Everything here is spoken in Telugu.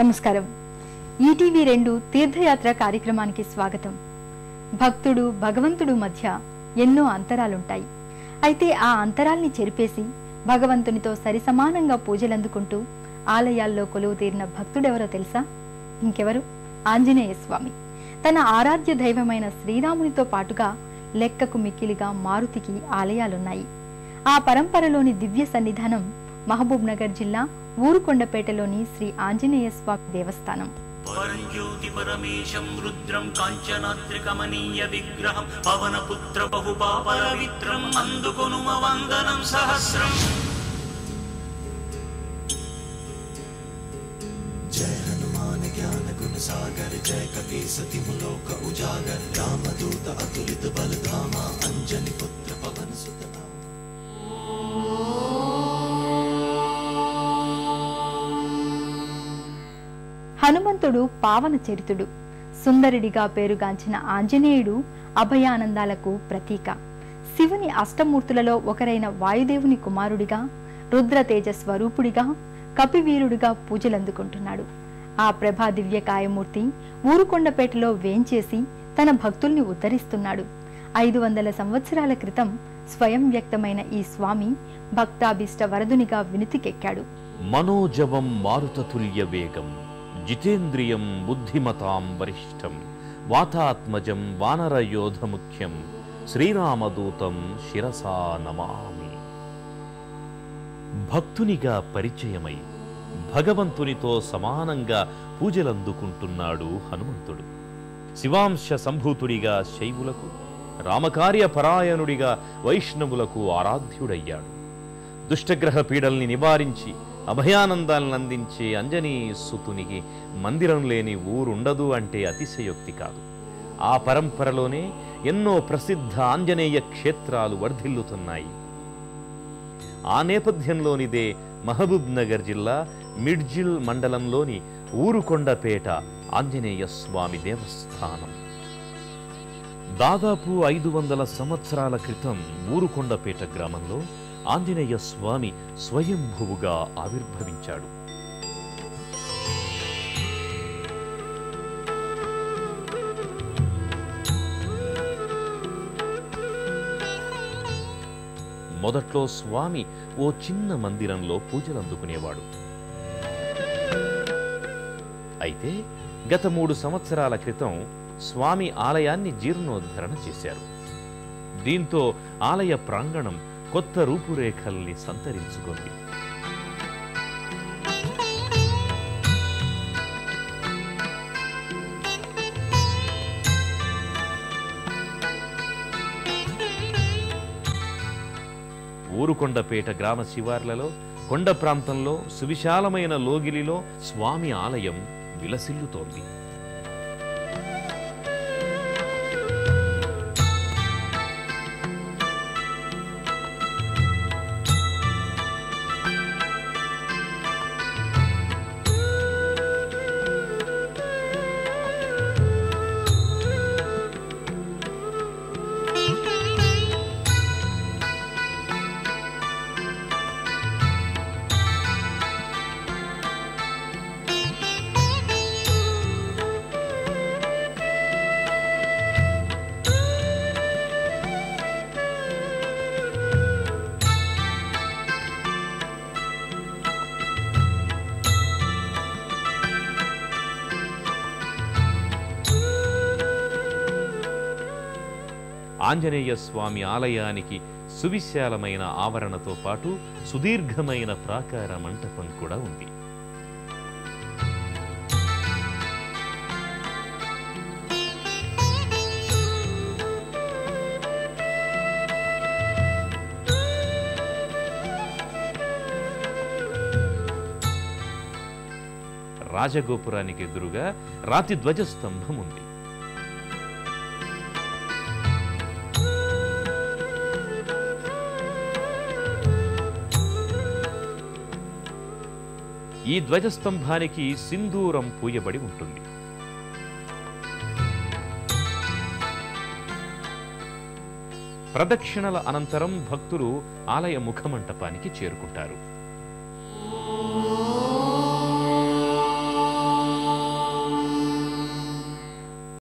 నమస్కారం. ఈటీవీ రెండు తీర్థయాత్ర కార్యక్రమానికి స్వాగతం. భక్తుడు భగవంతుడు మధ్య ఎన్నో అంతరాలుంటాయి. అయితే ఆ అంతరాల్ని చెరిపేసి భగవంతునితో సరిసమానంగా పూజలందుకుంటూ ఆలయాల్లో కొలువు తీరిన భక్తుడెవరో తెలుసా? ఇంకెవరు? ఆంజనేయ స్వామి. తన ఆరాధ్య దైవమైన శ్రీరామునితో పాటుగా లెక్కకు మిక్కిలిగా మారుతికి ఆలయాలున్నాయి. ఆ పరంపరలోని దివ్య సన్నిధానం మహబూబ్ నగర్ జిల్లా ఊరుకొండపేటలోని శ్రీ ఆంజనేయ స్వామి దేవస్థానం. పరంజ్యోతి పరమేశం రుద్రం విగ్రహం వందనం సహస్రం. జయ జ్ఞాన గుణ సాగర్ జయ కపీ సతిములోక ఉజాగర్ రామదూత అతులిత బలధామ అంజని పుత్ర పవన సుతనా హనుమంతుడు పావన చరితుడు. సుందరుడిగా పేరుగాంచిన ఆంజనేయుడు అభయానందాలకు ప్రతీక. శివుని అష్టమూర్తులలో ఒకరైన వాయుదేవుని కుమారుడిగా రుద్రతేజ స్వరూపుడిగా కపివీరుడిగా పూజలందుకుంటున్నాడు. ఆ ప్రభా దివ్య కాయమూర్తి ఊరుకొండపేటలో వేంచేసి తన భక్తుల్ని ఉద్ధరిస్తున్నాడు. ఐదు వందల సంవత్సరాల క్రితం స్వయం వ్యక్తమైన ఈ స్వామి భక్తాభిష్ట వరదునిగా వినుతికెక్కాడు. మనోజవం మారుతతుల్య వేగం. జితేంద్రియం బుద్ధిమతాం వరిష్టం వాతాత్మజం వానరయోధముఖ్యం శ్రీరామదూతం శిరసా నమామి భక్తునిగా పరిచయమై భగవంతునితో సమానంగా పూజలందుకుంటున్నాడు హనుమంతుడు. శివాంశ సంభూతుడిగా శైవులకు రామకార్య పరాయణుడిగా వైష్ణవులకు ఆరాధ్యుడయ్యాడు. దుష్టగ్రహ పీడల్ని నివారించి అభయానందాలను అందించే అంజనీ సుతునికి మందిరం లేని ఊరుండదు అంటే అతిశయోక్తి కాదు. ఆ పరంపరలోనే ఎన్నో ప్రసిద్ధ ఆంజనేయ క్షేత్రాలు వర్ధిల్లుతున్నాయి. ఆ నేపథ్యంలోనిదే మహబూబ్ నగర్ జిల్లా మిడ్జిల్ మండలంలోని ఊరుకొండపేట ఆంజనేయ స్వామి దేవస్థానం. దాదాపు ఐదు వందల సంవత్సరాల క్రితం ఊరుకొండపేట గ్రామంలో ఆంజనేయ స్వామి స్వయంభువుగా ఆవిర్భవించాడు. మొదట్లో స్వామి ఓ చిన్న మందిరంలో పూజలందుకునేవాడు అయితే గత మూడు సంవత్సరాల క్రితం స్వామి ఆలయాన్ని జీర్ణోద్ధరణ చేశారు. దీంతో ఆలయ ప్రాంగణం కొత్త రూపురేఖల్ని సంతరించుకోండి. ఊరుకొండపేట గ్రామ శివార్లలో కొండ ప్రాంతంలో సువిశాలమైన లోగిలిలో స్వామి ఆలయం విలసిల్లుతోంది. ఆంజనేయ స్వామి ఆలయానికి సువిశాలమైన ఆవరణతో పాటు సుదీర్ఘమైన ప్రాకార మంటపం కూడా ఉంది. రాజగోపురానికి ఎదురుగా రాతి ధ్వజస్తంభం ఉంది. ఈ ధ్వజస్తంభానికి సింధూరం పూయబడి ఉంటుంది. ప్రదక్షిణల అనంతరం భక్తులు ఆలయ ముఖమంటపానికి చేరుకుంటారు.